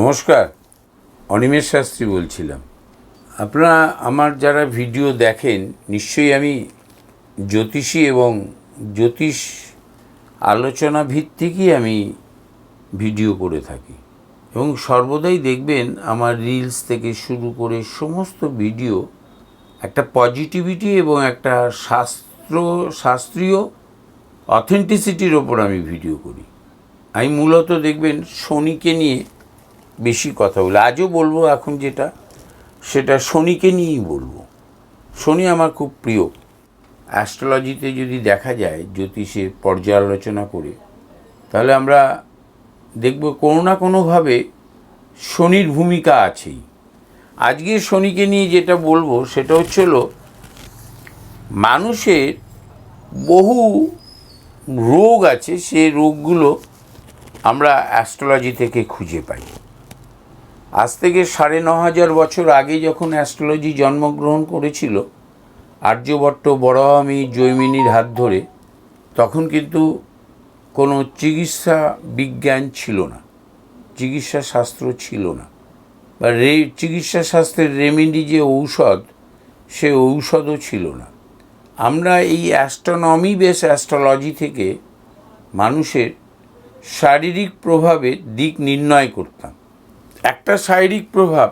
নমস্কার, অনিমেষ শাস্ত্রী বলছিলাম। আপনারা আমার যারা ভিডিও দেখেন, নিশ্চয়ই আমি জ্যোতিষী এবং জ্যোতিষ আলোচনা ভিত্তিকই আমি ভিডিও করে থাকি। এবং সর্বদাই দেখবেন আমার রিলস থেকে শুরু করে সমস্ত ভিডিও একটা পজিটিভিটি এবং একটা শাস্ত্র, শাস্ত্রীয় অথেন্টিসিটির ওপর আমি ভিডিও করি। আমি মূলত দেখবেন শনিকে নিয়ে বেশি কথা বলি। আজও বলব এখন যেটা, সেটা শনিকে নিয়েই বলব। শনি আমার খুব প্রিয়। অ্যাস্ট্রোলজিতে যদি দেখা যায়, জ্যোতিষের পর্যালোচনা করে, তাহলে আমরা দেখব কোনো না কোনোভাবে শনির ভূমিকা আছেই। আজকে শনিকে নিয়ে যেটা বলব, সেটা হচ্ছে মানুষের বহু রোগ আছে, সে রোগগুলো আমরা অ্যাস্ট্রোলজি থেকে খুঁজে পাই। আজ থেকে সাড়ে ন হাজার বছর আগে যখন অ্যাস্ট্রোলজি জন্মগ্রহণ করেছিল, আর্যভট্ট বড়ামি জৈমিনীর হাত ধরে, তখন কিন্তু কোনো চিকিৎসা বিজ্ঞান ছিল না, চিকিৎসা শাস্ত্র ছিল না। বা রে, চিকিৎসা শাস্ত্রের রেমেডি যে ঔষধ, সে ঔষধও ছিল না। আমরা এই অ্যাস্ট্রোনমি বেস অ্যাস্ট্রোলজি থেকে মানুষের শারীরিক প্রভাবের দিক নির্ণয় করতাম। একটা শারীরিক প্রভাব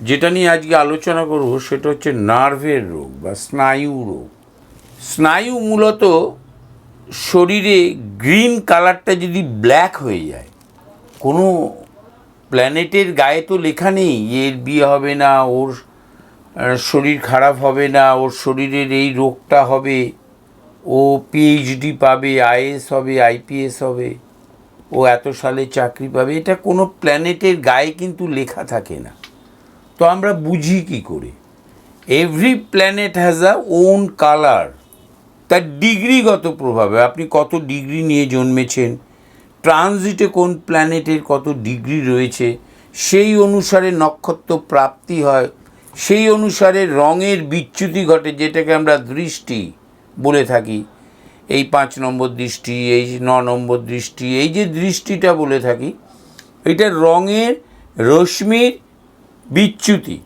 যেটা নিয়ে আজকে আলোচনা করব সেটা হচ্ছে নার্ভের রোগ বা স্নায়ু রোগ। স্নায়ু মূলত শরীরে গ্রিন কালারটা যদি ব্ল্যাক হয়ে যায়, কোনো প্ল্যানেটের গায়ে তো লেখা নেই এর বিয়ে হবে না, ওর শরীর খারাপ হবে না, ওর শরীরের এই রোগটা হবে, ও পিএইচডি পাবে আইএস হবে, আইপিএস হবে। ও এত সালে চাকরি পাবে, এটা কোনো প্ল্যানেটের গায়ে কিন্তু লেখা থাকে না। তো আমরা বুঝি কি করে? Every planet has a own colour তার ডিগ্রিগত প্রভাবে, আপনি কত ডিগ্রি নিয়ে জন্মেছেন ট্রানজিটে কোন প্ল্যানেটের কত ডিগ্রি রয়েছে, সেই অনুসারে নক্ষত্র প্রাপ্তি হয়, সেই অনুসারে রঙের বিচ্যুতি ঘটে, যেটাকে আমরা দৃষ্টি বলে থাকি। এই পাঁচ নম্বর দৃষ্টি, এই ন নম্বর দৃষ্টি, এই যে দৃষ্টিটা বলে থাকি, এটা রঙের, রশ্মির বিচ্যুতি,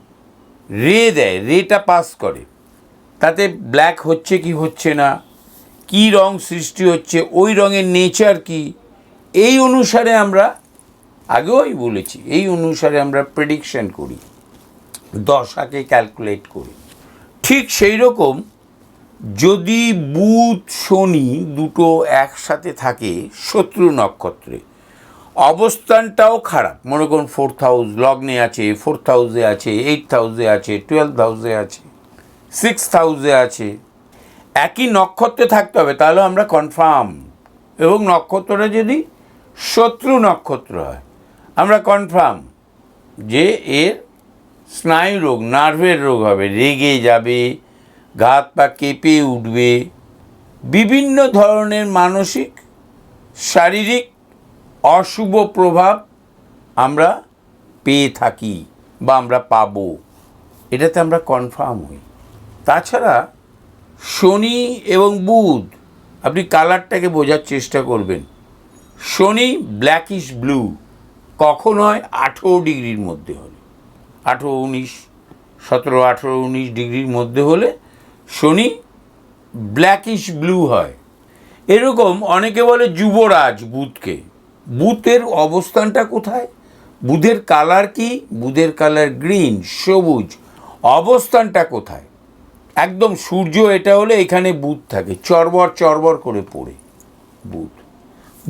রে দেয়, রেটা পাস করে। তাতে ব্ল্যাক হচ্ছে কি হচ্ছে না, কি রং সৃষ্টি হচ্ছে, ওই রঙের নেচার কি, এই অনুসারে আমরা আগেও বলেছি, এই অনুসারে আমরা প্রেডিকশন করি, দশাকে ক্যালকুলেট করি। ঠিক সেই রকম যদি বুধ শনি দুটো একসাথে থাকে শত্রু নক্ষত্রে, অবস্থানটাও খারাপ। মনে করুন ফোর্থ হাউস লগ্নে আছে ফোর্থ হাউসে আছে এইট হাউসে আছে টুয়েলভ হাউসে আছে সিক্স হাউসে আছে। একই নক্ষত্রে থাকতে হবে, তাহলে আমরা কনফার্ম এবং নক্ষত্রটা যদি শত্রু নক্ষত্র হয়, আমরা কনফার্ম যে এর স্নায়ু রোগ নার্ভের রোগ হবে, রেগে যাবে হাত পা কেঁপে উঠবে। বিভিন্ন ধরনের মানসিক, শারীরিক অশুভ প্রভাব আমরা পেয়ে থাকি বা আমরা পাব। এটাতে আমরা কনফার্ম হই। তাছাড়া শনি এবং বুধ, আপনি কালারটাকে বোঝার চেষ্টা করবেন। শনি ব্ল্যাক ব্ল্যাকিশ ব্লু কখন হয় আঠেরো ডিগ্রির মধ্যে হলে, আঠেরো উনিশ, সতেরো আঠেরো উনিশ ডিগ্রির মধ্যে হলে শনি ব্ল্যাকিশ ব্লু হয়। এরকম অনেকে বলে যুবরাজ বুধকে। বুথের অবস্থানটা কোথায়? বুধের কালার কি? বুধের কালার গ্রিন সবুজ। অবস্থানটা কোথায়? একদম সূর্য এটা হলে এখানে বুধ থাকে চরবর চরবর করে পড়ে বুধ।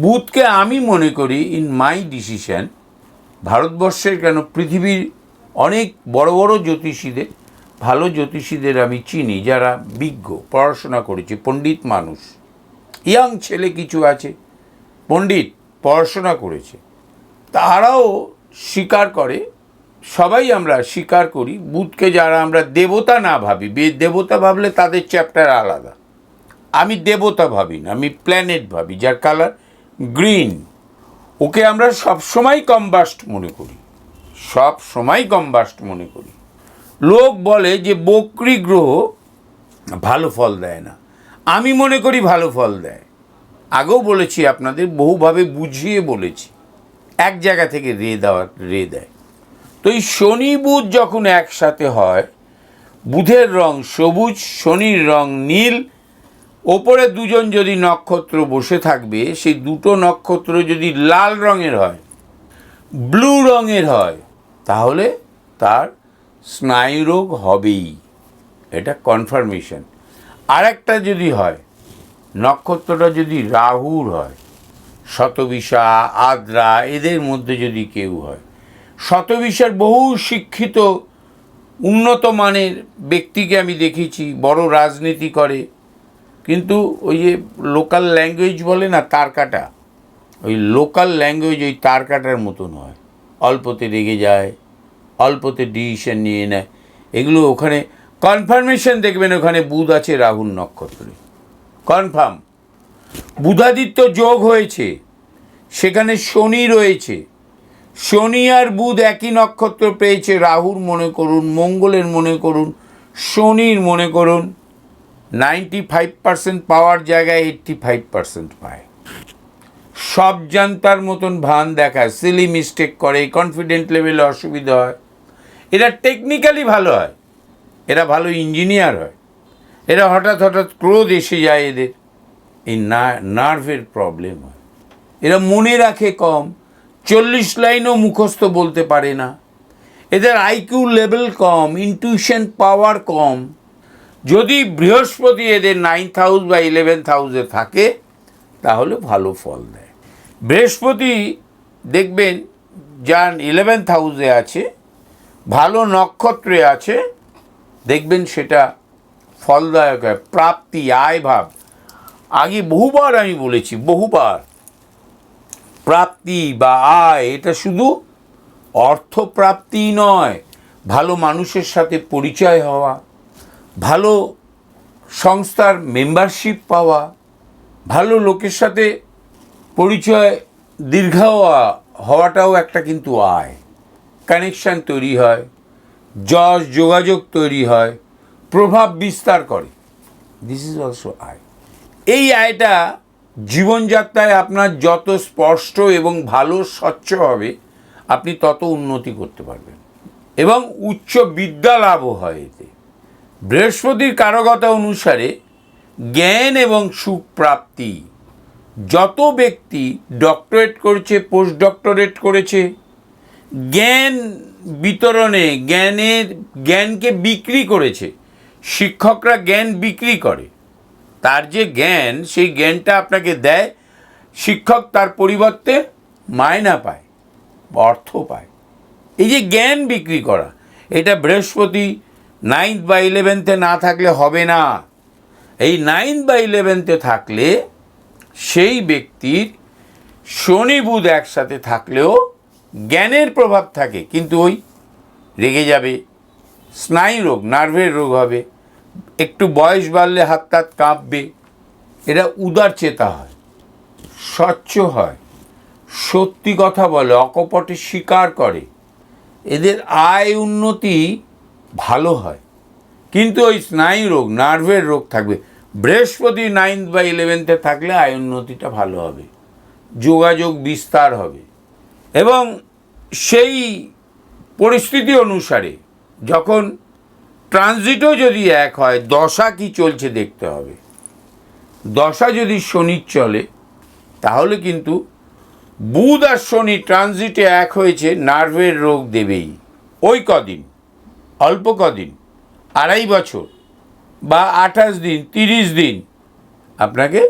বুধকে আমি মনে করি ইন মাই ডিসিশন ভারতবর্ষের কেন পৃথিবীর অনেক বড় বড় জ্যোতিষীদের ভালো জ্যোতিষীদের আমি চিনি যারা বিজ্ঞ, পড়াশোনা করেছে, পণ্ডিত মানুষ। ইয়াং ছেলে কিছু আছে, পণ্ডিত, পড়াশোনা করেছে। তারাও স্বীকার করে, সবাই আমরা স্বীকার করি, বুধকে যারা আমরা দেবতা না ভাবি, বে- দেবতা ভাবলে তাদের চ্যাপ্টার আলাদা। আমি দেবতা ভাবি না, আমি প্ল্যানেট ভাবি, যার কালার গ্রিন ওকে আমরা সব সময় কম্বাস্ট মনে করি সব সময় কম্বাস্ট মনে করি। লোক বলে যে বকরি গ্রহ ভালো ফল দেয় না। আমি মনে করি ভালো ফল দেয়। আগেও বলেছি আপনাদের, বহুভাবে বুঝিয়ে বলেছি। এক জায়গা থেকে রে দেওয়া, রে দেয়। তো এই শনি বুধ যখন একসাথে হয়, বুধের রং সবুজ, শনির রং নীল, ওপরে দুজন যদি নক্ষত্র বসে থাকবে, সেই দুটো নক্ষত্র যদি লাল রঙের হয়, ব্লু রঙের হয়, তাহলে তার স্নায়ুরোগ হবেই। এটা কনফার্মেশন আর একটা যদি হয়, নক্ষত্রটা যদি রাহুর হয়, শতবিশা, আদ্রা, এদের মধ্যে যদি কেউ হয়, শতবিশার বহু শিক্ষিত, উন্নত মানের ব্যক্তিকে আমি দেখেছি, বড় রাজনীতি করে, কিন্তু ওই যে লোকাল ল্যাঙ্গুয়েজ বলে না তার কাটা ওই লোকাল ল্যাঙ্গুয়েজ ওই তার কাটার মতন হয়। অল্পতে রেগে যায় অল্পতে ডিসিশন নিয়ে নেয়। এগুলো ওখানে কনফার্মেশন দেখবেন, ওখানে বুধ আছে, রাহুল নক্ষত্রে কনফার্ম বুধাদিত্য যোগ হয়েছে, সেখানে শনি রয়েছে। শনি আর বুধ একই নক্ষত্র পেয়েছে, রাহুর মনে করুন, মঙ্গলের মনে করুন, শনির মনে করুন নাইনটি ফাইভ পার্সেন্ট পাওয়ার জায়গায় এইট্টি ফাইভ পার্সেন্ট পায়। সব জানতার মতন ভান দেখায় সিলি মিস্টেক করে কনফিডেন্ট লেভেলে অসুবিধা হয়। এরা টেকনিক্যালি ভালো হয়। এরা ভালো ইঞ্জিনিয়ার হয়। এরা হঠাৎ হঠাৎ ক্রোধ এসে যায় এদের। এই নার্ভের প্রবলেম হয়। এরা মনে রাখে কম। চল্লিশ লাইনও মুখস্থ বলতে পারে না। এদের আইকিউ লেভেল কম ইনটিউশন পাওয়ার কম। যদি বৃহস্পতি এদের নাইন্থ হাউস বা ইলেভেন্থ হাউসে থাকে, তাহলে ভালো ফল দেয়। বৃহস্পতি দেখবেন, যার ইলেভেন্থ হাউসে আছে ভালো নক্ষত্রে আছে, দেখবেন সেটা ফলদায়ক হয়, প্রাপ্তি আয় ভাব আগে বহুবার আমি বলেছি, বহুবার। প্রাপ্তি বা আয়, এটা শুধু অর্থপ্রাপ্তি নয়, ভালো মানুষের সাথে পরিচয় হওয়া, ভালো সংস্থার মেম্বারশিপ পাওয়া, ভালো লোকের সাথে পরিচয় দীর্ঘ হওয়াটাও একটা কিন্তু আয়। কানেকশান তৈরি হয় যশ যোগাযোগ তৈরি হয়, প্রভাব বিস্তার করে। দিস ইজ অলসো আয় এই আয়টা জীবনযাত্রায় আপনার যত স্পষ্ট এবং ভালো স্বচ্ছ হবে, আপনি তত উন্নতি করতে পারবেন। এবং উচ্চ বিদ্যা লাভও হয় এতে। বৃহস্পতির কারকতা অনুসারে জ্ঞান এবং সুখ প্রাপ্তি যত ব্যক্তি ডক্টরেট করেছে পোস্ট ডক্টরেট করেছে জ্ঞান বিতরণে, জ্ঞানের, জ্ঞানকে বিক্রি করেছে। শিক্ষকরা জ্ঞান বিক্রি করে। তার যে জ্ঞান, সেই জ্ঞানটা আপনাকে দেয়। শিক্ষক তার পরিবর্তে মায়না পায়, অর্থ পায়। এই যে জ্ঞান বিক্রি করা, এটা বৃহস্পতি নাইন্থ বা ইলেভেন্থে না থাকলে হবে না। এই নাইন্থ বা ইলেভেন্থে থাকলে সেই ব্যক্তির শনি বুধ একসাথে থাকলেও জ্ঞানের প্রভাব থাকে, কিন্তু ওই রেগে যাবে, স্নায়ু রোগ, নার্ভের রোগ হবে, একটু বয়স বাড়লে হাত তাত কাঁপবে এরা উদার চেতা হয়, স্বচ্ছ হয়, সত্যি কথা বলে, অকপটে স্বীকার করে, এদের আয় উন্নতি ভালো হয়, কিন্তু ওই স্নায়ু রোগ, নার্ভের রোগ থাকবে, বৃহস্পতি নাইন্থ বা ইলেভেন্থে থাকলে আয় উন্নতিটা ভালো হবে, যোগাযোগ বিস্তার হবে এবং সেই পরিস্থিতি অনুসারে যখন ট্রানজিটও যদি এক হয়, দশা কি চলছে দেখতে হবে। দশা যদি শনির চলে, তাহলে কিন্তু বুধ আর শনি ট্রানজিটে এক হয়েছে, নার্ভের রোগ দেবেই। ওই কদিন, অল্প কদিন, আড়াই বছর বা আঠাশ দিন, তিরিশ দিন, আপনাকে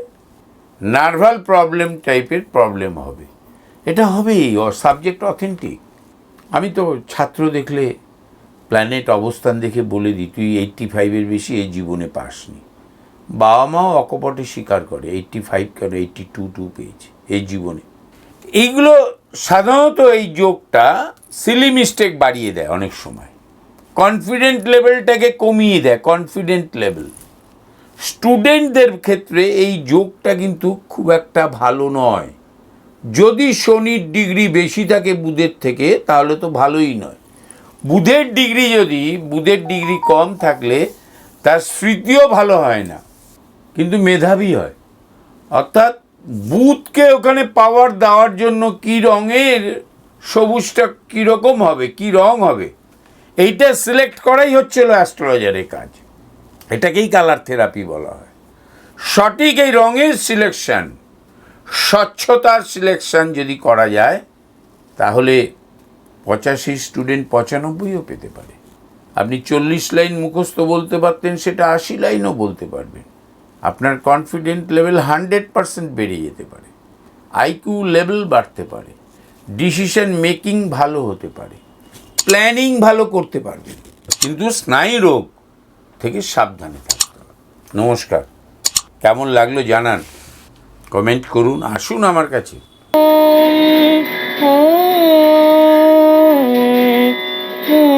নার্ভাল প্রবলেম টাইপের প্রবলেম হবে। এটা হবেই সাবজেক্ট অথেন্টিক আমি তো ছাত্র দেখলে প্ল্যানেট অবস্থান দেখে বলে দিই, তুই এইট্টি ফাইভের বেশি এই জীবনে পাসনি। বাবা মাও অকপটে স্বীকার করে এইট্টি ফাইভ কেন? এইট্টি টু টু পেয়েছে এই জীবনে। এইগুলো সাধারণত এই যোগটা সিলি মিস্টেক বাড়িয়ে দেয় অনেক সময়। কনফিডেন্ট লেভেলটাকে কমিয়ে দেয় কনফিডেন্ট লেভেল স্টুডেন্টদের ক্ষেত্রে এই যোগটা কিন্তু খুব একটা ভালো নয়। যদি শনির ডিগ্রি বেশি থাকে বুধের থেকে, তাহলে তো ভালোই নয়। বুধের ডিগ্রি যদি, বুধের ডিগ্রি কম থাকলে তার স্মৃতিও ভালো হয় না, কিন্তু মেধাবী হয়। অর্থাৎ বুথকে ওখানে পাওয়ার দেওয়ার জন্য কি রঙের সবুজটা কীরকম হবে, কি রং হবে, এইটা সিলেক্ট করাই হচ্ছিল অ্যাস্ট্রোলজারের কাজ। এটাকেই কালার থেরাপি বলা হয়। সঠিক এই রঙের সিলেকশন স্বচ্ছতার সিলেকশন যদি করা যায়, তাহলে পঁচাশি স্টুডেন্ট পঁচানব্বইও পেতে পারে। আপনি চল্লিশ লাইন মুখস্থ বলতে পারতেন, সেটা আশি লাইনও বলতে পারবেন। আপনার কনফিডেন্ট লেভেল হান্ড্রেড পারসেন্ট বেড়ে যেতে পারে। আইকিউ লেভেল বাড়তে পারে। ডিসিশন মেকিং ভালো হতে পারে। প্ল্যানিং ভালো করতে পারবেন। কিন্তু স্নায়ু রোগ থেকে সাবধানে থাকতে নমস্কার। কেমন লাগল জানান। কমেন্ট করুন আসুন আমার কাছে Oh